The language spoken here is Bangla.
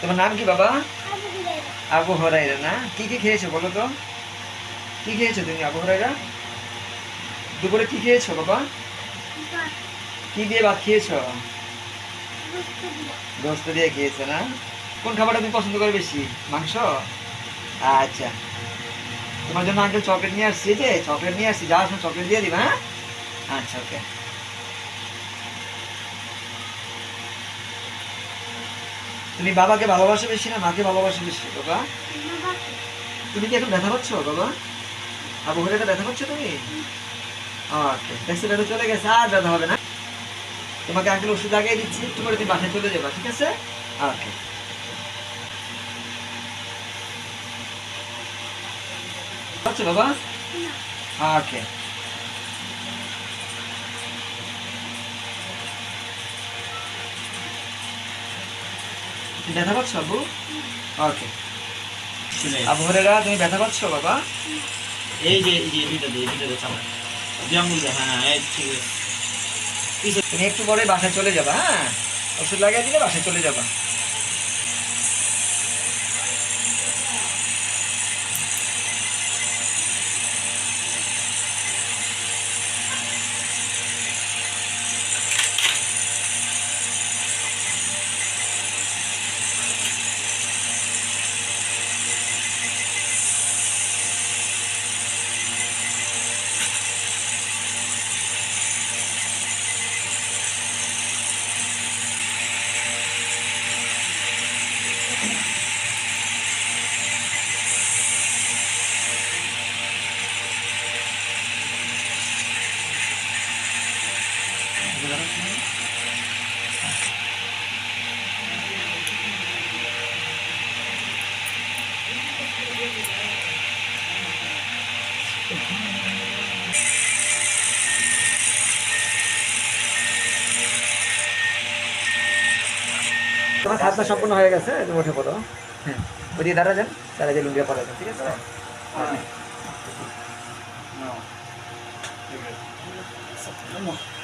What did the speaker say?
তোমার নাম কি বাবা? আবু হরাইরা না? কি কি খেয়েছো বলো তো? কি খেয়েছো তুমি আবু হরাইরা দুপুরে কি খেয়েছো বাবা? কি দিয়ে ভাত খেয়েছো? গোস্ত দিয়ে। খেয়েছো না? কোন খাবারটা তুমি পছন্দ করো বেশি মাংস? আচ্ছা। তোমার জন্য আঙ্কেল চকলেট নিয়ে আসছি যে চকলেট নিয়ে আসছি যাওয়ার সময় চকলেট দিয়ে দিবা হ্যাঁ? আচ্ছা ওকে তুমি বাবাকে ভালোবাসো বেশি না মাকে ভালোবাসো বেশি বাবা? তুমি কি এখন ব্যথা পাচ্ছ বাবা? আবু হরে ব্যথা পাচ্ছ তুমি? ওকে দেখছি ব্যথা চলে গেছে আর ব্যথা হবে না। তোমাকে আঙ্কেল ওষুধ লাগিয়ে দিচ্ছি একটু করে তুমি বাসায় চলে যাবা ঠিক আছে? ওকে। পাচ্ছ বাবা? ওকে। ব্যথা পাচ্ছ আবু ওকে আবু হরেরা তুমি ব্যথা পাচ্ছ বাবা? এই যে এই যে দুইটা দিয়ে দুইটা দিয়ে চালা। দুই হ্যাঁ এই ঠিক আছে। তুমি একটু পরে বাসায় চলে যাবা হ্যাঁ? ওষুধ লাগিয়ে দিলে বাসায় চলে যাবা। তোমার খাতনা সম্পূর্ণ হয়ে গেছে উঠে পড়ো। হ্যাঁ। ওদিকে দাঁড়া যান দাঁড়া যে লুঙ্গিটা পরা যান ঠিক আছে? ঠিক আছে